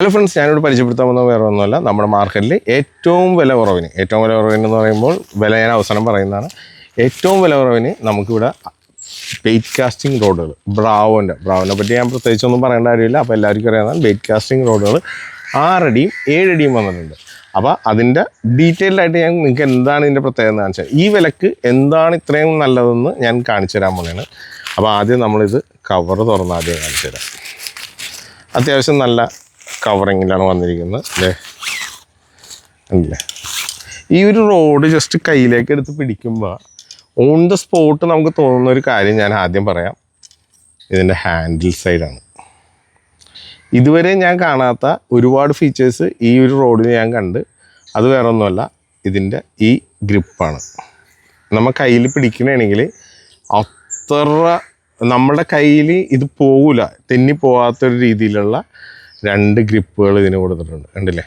Hello friends ഞാനിവിടെ പരിചയപ്പെടുത്താൻ വന്ന വേറെ ഒന്നുമല്ല നമ്മുടെ മാർക്കറ്റിൽ ഏറ്റവും വില കുറവിന് ഏറ്റവും വില കുറവിന് എന്ന് പറയുമ്പോൾ വില ഞാൻ അവസാനം പറയുന്നതാണ്. ഏറ്റവും വില കുറവിന് നമുക്കിവിടെ ബെയ്റ്റ് കാസ്റ്റിംഗ് റോഡുകൾ ബ്രാവോന്റെ ബ്രാവോനെ പറ്റി ഞാൻ പ്രത്യേകിച്ചൊന്നും പറയേണ്ട കാര്യമില്ല. അപ്പോൾ എല്ലാവർക്കും അറിയാവുന്നതാണ് ബെയ്റ്റ് കാസ്റ്റിംഗ് റോഡുകൾ ആറടിയും ഏഴടിയും വന്നിട്ടുണ്ട്. അപ്പോൾ അതിന്റെ ഡീറ്റെയിൽഡ് ആയിട്ട് ഞാൻ നിങ്ങൾക്ക് എന്താണ് ഇതിന്റെ പ്രത്യേകത എന്ന് കാണിച്ചത് ഈ വിലക്ക് എന്താണ് ഇത്രയും നല്ലതെന്ന് ഞാൻ കാണിച്ചു തരാൻ പോകുന്നതാണ് അപ്പോൾ ആദ്യം നമ്മളിത് കവർ തുറന്ന് ആദ്യം കാണിച്ചു തരാം. അത്യാവശ്യം നല്ല കവറിങ്ങിലാണ് വന്നിരിക്കുന്നത്. അല്ലേ അല്ലേ ഈ ഒരു റോഡ് ജസ്റ്റ് കയ്യിലേക്ക് എടുത്ത് പിടിക്കുമ്പോൾ ഓൺ ദ സ്പോട്ട് നമുക്ക് തോന്നുന്ന ഒരു കാര്യം ഞാൻ ആദ്യം പറയാം. ഇതിന്റെ ഹാൻഡിൽ സൈഡാണ് ഇതുവരെ ഞാൻ കാണാത്ത ഒരുപാട് ഫീച്ചേഴ്സ് ഈ ഒരു റോഡിൽ ഞാൻ കണ്ട്. അത് വേറെ ഒന്നുമല്ല ഇതിന്റെ ഈ ഗ്രിപ്പാണ് നമ്മൾ കയ്യിൽ പിടിക്കണമെങ്കിൽ അത്ര നമ്മുടെ കയ്യിൽ ഇത് പോകില്ല തെന്നി പോകാത്തൊരു രീതിയിലുള്ള രണ്ട് ഗ്രിപ്പുകൾ ഇതിന് കൊടുത്തിട്ടുണ്ട്. കണ്ടില്ലേ?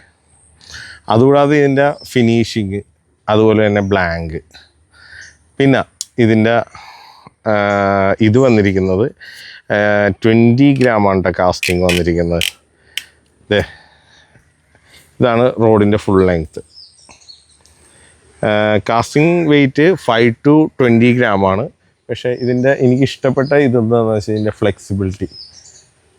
അതുകൂടാതെ ഇതിന്റെ ഫിനിഷിങ് അതുപോലെ തന്നെ ബ്ലാങ്ക്. പിന്നെ ഇതിന്റെ ഇത് വന്നിരിക്കുന്നത് ട്വന്റി ഗ്രാമാണ് കാസ്റ്റിംഗ് വന്നിരിക്കുന്നത്. ദേ ഇതാണ് റോഡിന്റെ full length. Casting weight five to twenty ഗ്രാമാണ്. പക്ഷേ ഇതിന്റെ എനിക്ക് ഇഷ്ടപ്പെട്ട ഇതെന്താണെന്ന് വെച്ചാൽ ഇതിന്റെ ഫ്ലെക്സിബിലിറ്റി.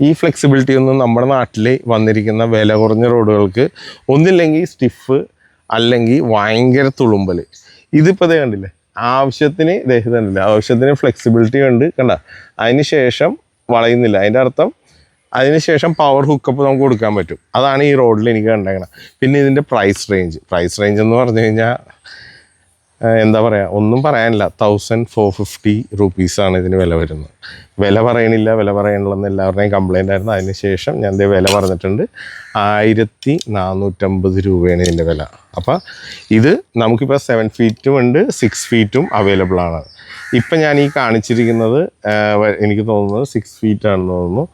ഈ ഫ്ലെക്സിബിലിറ്റി ഒന്നും നമ്മുടെ നാട്ടിൽ വന്നിരിക്കുന്ന വില കുറഞ്ഞ റോഡുകൾക്ക് ഒന്നില്ലെങ്കിൽ സ്റ്റിഫ് അല്ലെങ്കിൽ ഭയങ്കര തുളുമ്പൽ ഇതിപ്പോൾ ദേ കണ്ടില്ലേ? ആവശ്യത്തിന് ദേ കണ്ടില്ല? ആവശ്യത്തിന് ഫ്ലെക്സിബിലിറ്റി ഉണ്ട്. കണ്ട? അതിന് ശേഷം വളയുന്നില്ല. അതിന്റെ അർത്ഥം അതിന് ശേഷം പവർ ഹുക്കപ്പ് നമുക്ക് കൊടുക്കാൻ പറ്റും. അതാണ് ഈ റോഡിൽ എനിക്ക് കണ്ടേക്കണം. പിന്നെ ഇതിന്റെ പ്രൈസ് റേഞ്ച് പ്രൈസ് റേഞ്ച് എന്ന് പറഞ്ഞു കഴിഞ്ഞാൽ എന്താ പറയുക ഒന്നും പറയാനില്ല. തൗസൻഡ് ഫോർ ഫിഫ്റ്റി റുപ്പീസാണ് ഇതിന് വില വരുന്നത്. വില പറയണില്ല വില പറയണില്ലെന്ന് എല്ലാവരുടെയും കംപ്ലൈന്റ് ആയിരുന്നു. അതിന് ശേഷം ഞാൻ ഇതേ വില പറഞ്ഞിട്ടുണ്ട്. ആയിരത്തി നാനൂറ്റമ്പത് രൂപയാണ് ഇതിന്റെ വില. അപ്പോൾ ഇത് നമുക്കിപ്പോൾ സെവൻ ഫീറ്റും ഉണ്ട് സിക്സ് ഫീറ്റും അവൈലബിൾ ആണ്. ഇപ്പം ഞാൻ ഈ കാണിച്ചിരിക്കുന്നത് എനിക്ക് തോന്നുന്നത് സിക്സ് ഫീറ്റ് ആണെന്ന് തോന്നുന്നു.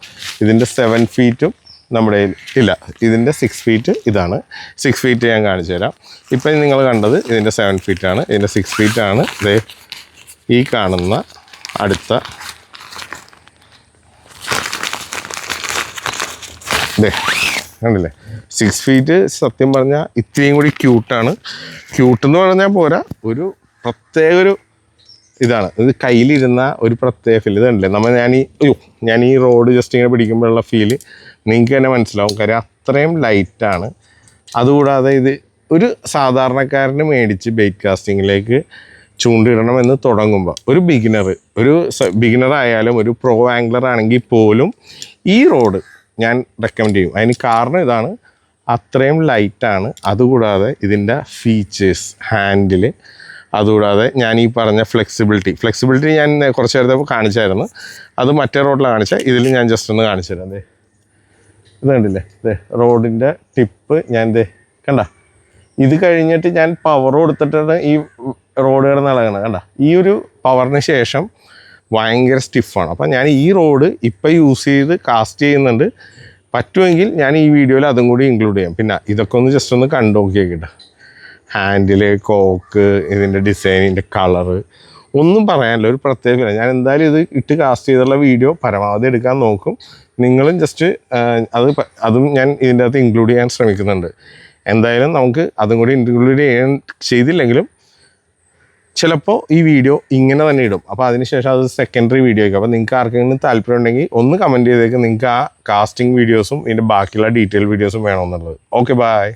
ഇതിന്റെ സെവൻ ഫീറ്റും നമ്മുടെ ഇല്ല ഇതിന്റെ സിക്സ് ഫീറ്റ് ഇതാണ്. സിക്സ് ഫീറ്റ് ഞാൻ കാണിച്ചു തരാം. ഇപ്പം നിങ്ങൾ കണ്ടത് ഇതിന്റെ സെവൻ ഫീറ്റാണ് ഇതിന്റെ സിക്സ് ഫീറ്റാണ് ദേ ഈ കാണുന്ന അടുത്ത ഇതേ കണ്ടില്ലേ? സിക്സ് ഫീറ്റ് സത്യം പറഞ്ഞാൽ ഇത്രയും കൂടി ക്യൂട്ടാണ് ക്യൂട്ട് എന്ന് പറഞ്ഞാൽ പോരാ ഒരു പ്രത്യേക ഒരു ഇതാണ്. ഇത് കയ്യിലിരുന്ന ഒരു പ്രത്യേക ഫീൽ ഇതുണ്ടല്ലേ നമ്മൾ ഞാൻ ഈ അയ്യോ ഞാൻ ഈ റോഡ് ജസ്റ്റ് ഇങ്ങനെ പിടിക്കുമ്പോഴുള്ള ഫീൽ നിങ്ങൾക്ക് തന്നെ മനസ്സിലാവും. കാര്യം അത്രയും ലൈറ്റാണ് അതുകൂടാതെ ഇത് ഒരു സാധാരണക്കാരന് മേടിച്ച് ബെയ്റ്റ് കാസ്റ്റിങ്ങിലേക്ക് ചൂണ്ടിടണമെന്ന് തുടങ്ങുമ്പോൾ ഒരു ബിഗിനർ ഒരു ബിഗിനർ ആയാലും ഒരു പ്രോ ആംഗ്ലർ ആണെങ്കിൽ പോലും ഈ റോഡ് ഞാൻ റെക്കമെൻഡ് ചെയ്യും. അതിന് കാരണം ഇതാണ്. അത്രയും ലൈറ്റാണ് അതുകൂടാതെ ഇതിന്റെ ഫീച്ചേഴ്സ് ഹാൻഡിൽ അതുകൂടാതെ ഞാൻ ഈ പറഞ്ഞ ഫ്ലെക്സിബിലിറ്റി ഫ്ലെക്സിബിലിറ്റി ഞാൻ കുറച്ച് നേരത്തെ കാണിച്ചായിരുന്നു. അത് മറ്റേ റോഡിൽ കാണിച്ചാൽ ഇതിൽ ഞാൻ ജസ്റ്റ് ഒന്ന് കാണിച്ചു തരാം ഇത് കണ്ടില്ലേ? ദേ റോഡിന്റെ ടിപ്പ് ഞാൻ ദേ കണ്ട? ഇത് കഴിഞ്ഞിട്ട് ഞാൻ പവർ കൊടുത്തിട്ടാണ് ഈ റോഡ് കിടന്ന് ഇളകണത് കണ്ട? ഈ ഒരു പവറിന് ശേഷം ഭയങ്കര സ്റ്റിഫാണ് അപ്പം ഞാൻ ഈ റോഡ് ഇപ്പം യൂസ് ചെയ്ത് കാസ്റ്റ് ചെയ്യുന്നുണ്ട്. പറ്റുമെങ്കിൽ ഞാൻ ഈ വീഡിയോയിൽ അതും കൂടി ഇൻക്ലൂഡ് ചെയ്യാം. പിന്നെ ഇതൊക്കെ ഒന്ന് ജസ്റ്റ് ഒന്ന് കണ്ടു നോക്കിയേക്കിട്ടെ ഹാൻഡിൽ കോക്ക് ഇതിന്റെ ഡിസൈനിന്റെ കളറ് ഒന്നും പറയാനില്ല ഒരു പ്രത്യേകത ഞാൻ എന്തായാലും ഇത് ഇട്ട് കാസ്റ്റ് ചെയ്തുള്ള വീഡിയോ പരമാവധി എടുക്കാൻ നോക്കും. നിങ്ങളും ജസ്റ്റ് അത് അതും ഞാൻ ഇതിന്റെ അകത്ത് ഇൻക്ലൂഡ് ചെയ്യാൻ ശ്രമിക്കുന്നുണ്ട്. എന്തായാലും നമുക്ക് അതും കൂടി ഇൻക്ലൂഡ് ചെയ്യാൻ ചെയ്തില്ലെങ്കിലും ചിലപ്പോൾ ഈ വീഡിയോ ഇങ്ങനെ തന്നെ ഇടും. അപ്പോൾ അതിനുശേഷം അത് സെക്കൻഡറി വീഡിയോ ആയിരിക്കും. അപ്പോൾ നിങ്ങൾക്ക് ആർക്കെങ്കിലും താല്പര്യം ഉണ്ടെങ്കിൽ ഒന്ന് കമന്റ് ചെയ്തേക്ക്. നിങ്ങൾക്ക് ആ കാസ്റ്റിംഗ് വീഡിയോസും ഇതിന്റെ ബാക്കിയുള്ള ഡീറ്റെയിൽ വീഡിയോസും വേണമെന്നുള്ളത് ഓക്കെ ബൈ